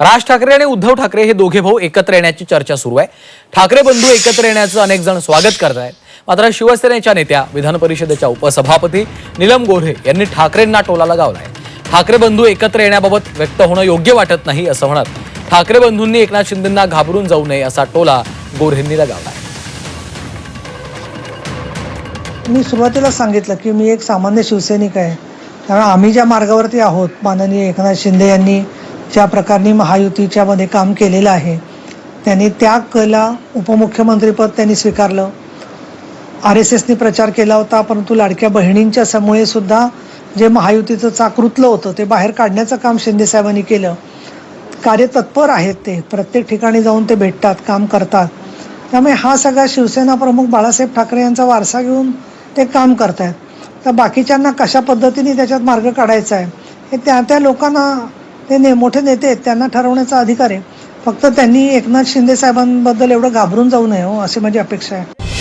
राज ठाकरे आणि उद्धव ठाकरे हे दोघे भाऊ एकत्र येण्याची चर्चा सुरू आहे. ठाकरे बंधू एकत्र येण्याचं अनेक जण स्वागत करत आहेत. मात्र शिवसेनेच्या नेत्या विधान परिषदेच्या उपसभापती निलम गोऱ्हे यांनी ठाकरेंना टोला लगावलाय ठाकरे बंधू एकत्र येण्याबाबत व्यक्त होणं योग्य वाटत नाही असं म्हणत ठाकरे बंधूंनी एकनाथ शिंदेंना घाबरून जाऊ नये असा टोला गोऱ्हेंनी लगावलाय. मी सुरुवातीला सांगितलं की मी एक सामान्य शिवसैनिक आहे. त्यामुळे आम्ही ज्या मार्गावरती आहोत माननीय एकनाथ शिंदे यांनी ज्या प्रकारे महायुतीच्या मध्ये काम केलेलं आहे त्यांनी त्याग केला उपमुख्यमंत्रीपद त्यांनी स्वीकारलं. आर एस एसनी प्रचार केला होता परंतु लाडक्या बहिणींच्या समूहे सुद्धा जे महायुतीचं चाकृतलं होतं ते बाहेर काढण्याचं काम शिंदे साहेबांनी केलं. कार्यतत्पर आहेत ते प्रत्येक ठिकाणी जाऊन ते भेटतात काम करतात. त्यामुळे हा सगळा शिवसेना प्रमुख बाळासाहेब ठाकरे यांचा वारसा घेऊन ते काम करत आहेत तर बाकीच्यांना कशा पद्धतीने त्याच्यात मार्ग काढायचा आहे हे त्या त्या लोकांना ते ने मोठे नेते आहेत त्यांना ठरवण्याचा अधिकार आहे. फक्त त्यांनी एकनाथ शिंदे साहेबांबद्दल एवढं घाबरून जाऊ नये हो अशी माझी अपेक्षा आहे.